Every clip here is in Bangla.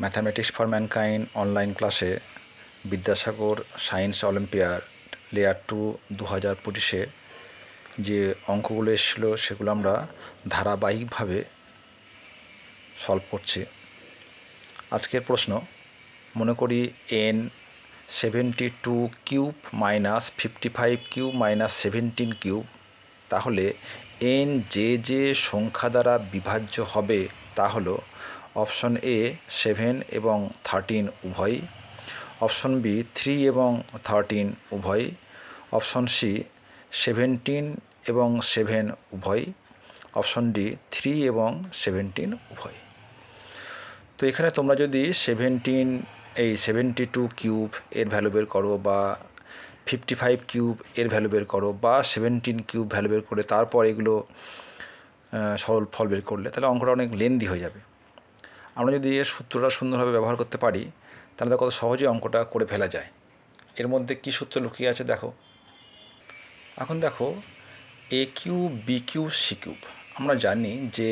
ম্যাথামেটিক্স ফর ম্যানকাইন্ড অনলাইন ক্লাসে Vidyasagar science olympiad layer two দু হাজার পঁচিশে যে অঙ্কগুলো এসেছিল সেগুলো আমরা ধারাবাহিকভাবে সলভ করছি। আজকের প্রশ্ন, মনে করি N seventy two cube minus fifty five cube minus seventeen cube তাহলে এন যে যে সংখ্যা দ্বারা বিভাজ্য হবে তা হলো অপশন এ, সেভেন এবং থার্টিন উভয় অপশন বি, থ্রি এবং থার্টিন উভয় অপশন সি, সেভেন্টিন এবং সেভেন উভয় অপশন ডি, থ্রি এবং সেভেন্টিন উভয় তো এখানে তোমরা যদি সেভেন্টিন, এই সেভেন্টি টু কিউব এর ভ্যালু বের করো বা ফিফটি ফাইভ কিউব এর ভ্যালু বের করো বা সেভেন্টিন কিউব ভ্যালু বের করে তারপর এগুলো সরল ফল বের করলে তাহলে অঙ্কটা অনেক লেন্দি হয়ে যাবে। আমরা যদি এর সূত্রটা সুন্দরভাবে ব্যবহার করতে পারি, তাহলে কত সহজেই অঙ্কটা করে ফেলা যায়। এর মধ্যে কী সূত্র লুকিয়ে আছে দেখো। এখন দেখো A cube B cube C cube. আমরা জানি যে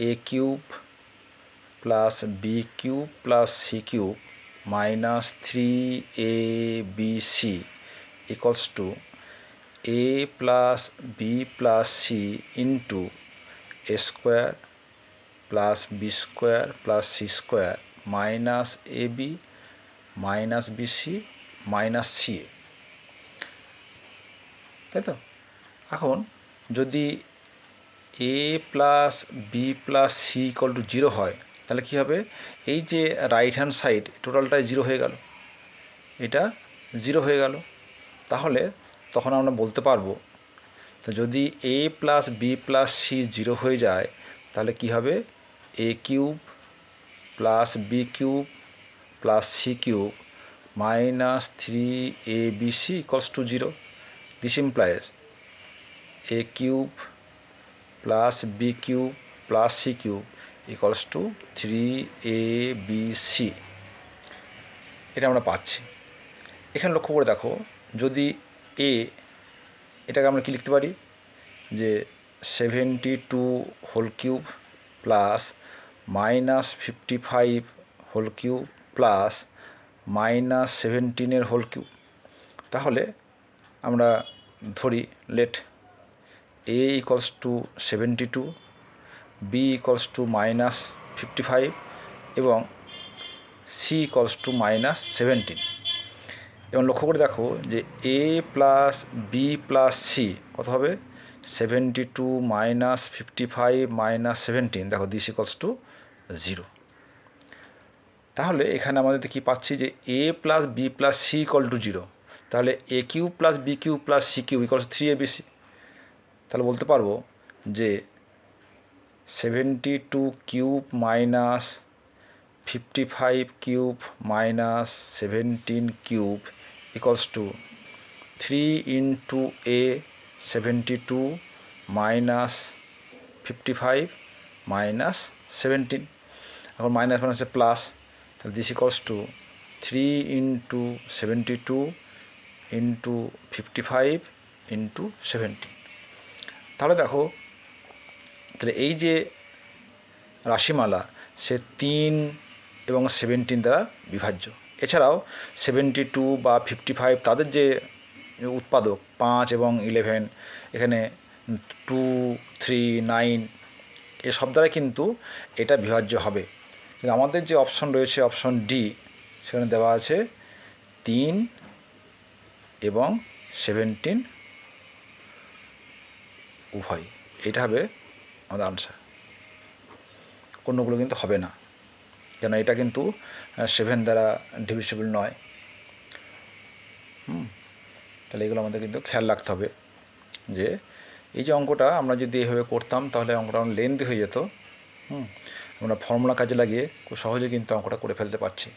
A cube plus B cube plus C cube minus three A B C equals to A plus B plus C into A square plus B square plus C square minus A B minus B C minus C A তাই তো? এখন যদি A plus B plus C equal to zero হয়, তাহলে কী হবে? এই যে রাইট হ্যান্ড সাইড টোটালটাই জিরো হয়ে গেল। এটা জিরো হয়ে গেল। তাহলে তখন আমরা বলতে পারব, তো যদি A plus B plus C zero হয়ে যায়, তাহলে কি হবে? A cube plus B cube plus C cube minus three A B C equals to zero this implies A cube plus B cube plus C cube equals to three A B C এটা আমরা পাচ্ছি। এখানে লক্ষ্য করে দেখো, যদি এ এটাকে আমরা কি লিখতে পারি? যে seventy two whole cube plus minus fifty five whole cube plus minus সেভেন্টিনের whole cube. তাহলে আমরা ধরি let A equals to seventy two, B equals to minus fifty five এবং C equals to minus seventeen. এবং লক্ষ্য করে দেখো যে A plus B plus C কত হবে? Seventy two minus fifty five minus seventeen, দেখো দিস ইকলস টু জিরো তাহলে এখানে আমাদের কি পাচ্ছি যে A plus B plus C equal to zero তাহলে A cube plus B cube plus C cube equals three A B C তাহলে বলতে পারব যে seventy two cube minus fifty five cube minus seventeen cube equals to three into A seventy two minus fifty five minus seventeen. এখন মাইনাস মাইনাসে প্লাস। তাহলে this equals to three into seventy two into fifty five into seventeen তাহলে দেখো, তাহলে এই যে রাশিমালা, সে তিন এবং সেভেন্টিন দ্বারা বিভাজ্য। এছাড়াও সেভেন্টি টু বা ফিফটি ফাইভ তাদের যে উৎপাদক, পাঁচ এবং ইলেভেন এখানে টু থ্রি নাইন এসব দ্বারা কিন্তু এটা বিভাজ্য হবে। কিন্তু আমাদের যে অপশন রয়েছে অপশন ডি সেখানে দেওয়া আছে তিন এবং সেভেন্টিন উভয়। এটা হবে আমাদের আনসার অন্যগুলো কিন্তু হবে না। কেন এটা কিন্তু সেভেন দ্বারা ডিভিসিবল নয়। হুম। তাহলে এগুলো আমাদের কিন্তু খেয়াল রাখতে হবে যে এই যে অঙ্কটা আমরা যদি এইভাবে করতাম তাহলে অঙ্কটা অনেক লেন্দি হয়ে যেত, হুম? আমরা ফর্মুলা কাজে লাগিয়ে খুব সহজে কিন্তু অঙ্কটা করে ফেলতে পারছি।